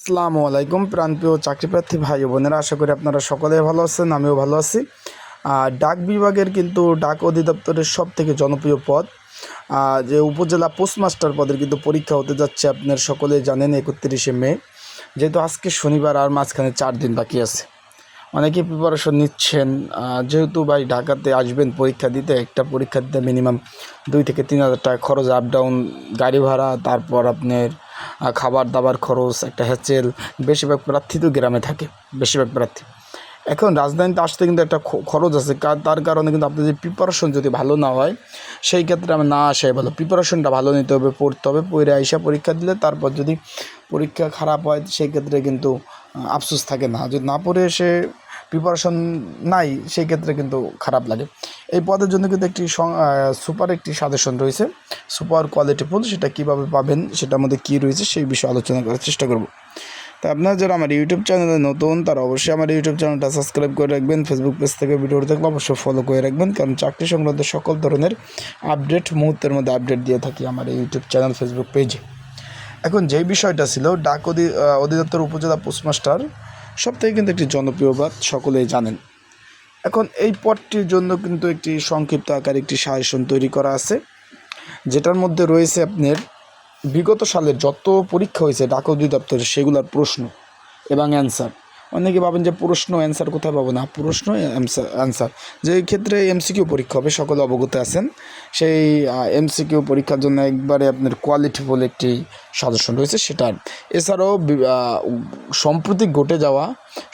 আসসালামু আলাইকুম প্রাণপ্রিয় চাকরিপ্রার্থী ভাই বোনেরা, আশা করি আপনারা সকলে ভালো আছেন, আমিও ভালো আছি। আর ডাক বিভাগের কিন্তু ডাক অধিদপ্তরের সব থেকে জনপ্রিয় পদ যে উপজেলা পোস্টমাস্টার পদের কিন্তু পরীক্ষা হতে যাচ্ছে, আপনার সকলে জানেন, একত্রিশে মে। যেহেতু আজকে শনিবার, আর মাঝখানে চার দিন বাকি আছে। অনেকে প্রিপারেশন নিচ্ছেন যেহেতু ভাই ঢাকাতে আসবেন পরীক্ষা দিতে, একটা পরীক্ষা দিতে মিনিমাম দুই থেকে তিন হাজার টাকা খরচ আপ ডাউন গাড়ি ভাড়া, তারপর আপনার খাবার দাবার খরচ একটা হ্যাচেল বেশিরভাগ প্রার্থী তো গ্রামে থাকে, বেশিরভাগ প্রার্থী। এখন রাজধানীতে আসতে কিন্তু একটা খরচ আছে তার কারণে কিন্তু আপনাদের যে প্রিপারেশন যদি ভালো না হয়, সেই ক্ষেত্রে আমি না আসাই ভালো। প্রিপারেশনটা ভালো নিতে হবে, পড়তে হবে, পড়ে আইসা পরীক্ষা দিলে তারপর যদি পরীক্ষা খারাপ হয়, সেই ক্ষেত্রে কিন্তু আফসোস থাকে না। যদি না পড়ে এসে প্রিপারেশন নাই, সেই ক্ষেত্রে কিন্তু খারাপ লাগে। এই পদের জন্য কিন্তু একটি সুপার একটি সাজেশন রয়েছে। সুপার কোয়ালিটি ফুল সেটা কীভাবে পাবেন, সেটার মধ্যে কী রয়েছে, সেই বিষয়ে আলোচনা করার চেষ্টা করব। তো আপনারা যারা আমার ইউটিউব চ্যানেলে নতুন, তারা অবশ্যই আমার ইউটিউব চ্যানেলটা সাবস্ক্রাইব করে রাখবেন। ফেসবুক পেজ থেকে ভিডিও দেখলে অবশ্যই ফলো করে রাখবেন, কারণ চাকরি সংক্রান্ত সকল ধরনের আপডেট মুহূর্তের মধ্যে আপডেট দিয়ে থাকি আমার ইউটিউব চ্যানেল ফেসবুক পেজে এখন যেই বিষয়টা ছিল, ডাক অধি অধিদপ্তর উপজেলা পোস্টমাস্টার সব থেকে কিন্তু একটি জনপ্রিয় বাদ সকলেই জানেন। এখন এই পদটির জন্য কিন্তু একটি সংক্ষিপ্ত আকার একটি সাজেশন তৈরি করা আছে, যেটার মধ্যে রয়েছে আপনার বিগত সালের যত পরীক্ষা হয়েছে ডাক অধিদপ্তরে সেগুলোর প্রশ্ন এবং অ্যান্সার অনেকে ভাবেন যে প্রশ্ন অ্যান্সার কোথায় পাবো না? প্রশ্ন অ্যান্সার যে ক্ষেত্রে এমসিকিউ পরীক্ষা হবে, সকলে অবগত আছেন। সেই এমসিকিউ পরীক্ষার জন্য একবারে আপনার কোয়ালিটি বলে একটি সাজেশন রয়েছে সেটার এছাড়াও সম্প্রতি ঘটে যাওয়া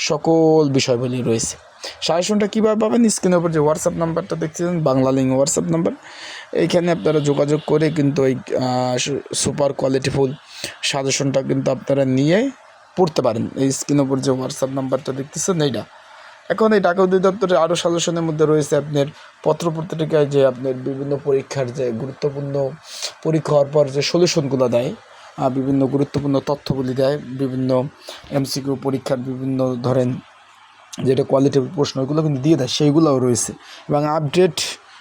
সকল বিষয়গুলি রয়েছে। সাজেশনটা কীভাবে পাবেন? স্ক্রিনের উপর যে হোয়াটসঅ্যাপ নাম্বারটা দেখছেন, বাংলা লিঙ্ক হোয়াটসঅ্যাপ নাম্বার। এইখানে আপনারা যোগাযোগ করে কিন্তু এই সুপার কোয়ালিটিফুল সাজেশনটা কিন্তু আপনারা নিয়ে পড়তে পারেন। এই স্ক্রিনের উপর যে হোয়াটসঅ্যাপ নাম্বারটা দেখতেছেন, এইটা। এখন এই ডাক অধিদপ্তরের আরও সাজেশনের মধ্যে রয়েছে, আপনার পত্রপত্রিকায় যে আপনার বিভিন্ন পরীক্ষার যে গুরুত্বপূর্ণ পরীক্ষা হওয়ার পর যে সলিউশনগুলো দেয় বিভিন্ন গুরুত্বপূর্ণ তথ্যগুলি দেয়, বিভিন্ন এমসিকিউ পরীক্ষার বিভিন্ন ধরেন যেটা কোয়ালিটির প্রশ্ন ওইগুলো কিন্তু দিয়ে দেয়, সেইগুলোও রয়েছে। এবং আপডেট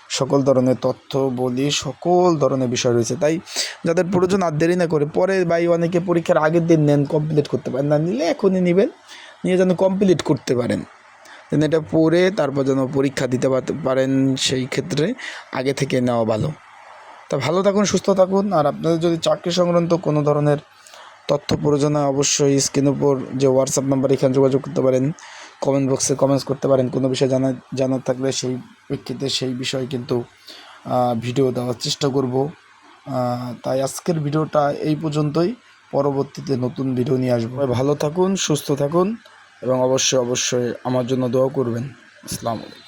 সকল ধরনের তথ্য, বলি, সকল ধরনের বিষয় রয়েছে। তাই যাদের প্রয়োজন আর দেরি না করে পরে বাই অনেকে পরীক্ষার আগের দিন নেন কমপ্লিট করতে পারেন। না নিলে এখনই নেবেন, নিয়ে যেন কমপ্লিট করতে পারেন। যেন এটা পড়ে, তারপর যেন পরীক্ষা দিতে পারেন, সেই ক্ষেত্রে আগে থেকে নেওয়া ভালো। তা ভালো থাকুন, সুস্থ থাকুন। আর আপনাদের যদি চাকরি সংক্রান্ত কোনো ধরনের তথ্য প্রয়োজন অবশ্যই স্ক্রিন উপর যে হোয়াটসঅ্যাপ নাম্বার এখানে যোগাযোগ করতে পারেন। কমেন্ট বক্সে কমেন্টস করতে পারেন। কোনো বিষয়ে জানা, জানার থাকলে সেই প্রেক্ষিতে সেই বিষয়ে কিন্তু ভিডিও দেওয়ার চেষ্টা করব। তাই আজকের ভিডিওটা এই পর্যন্তই। পরবর্তীতে নতুন ভিডিও নিয়ে আসব। ভালো থাকুন, সুস্থ থাকুন এবং অবশ্যই অবশ্যই আমার জন্য দোয়া করবেন। আসসালামু আলাইকুম।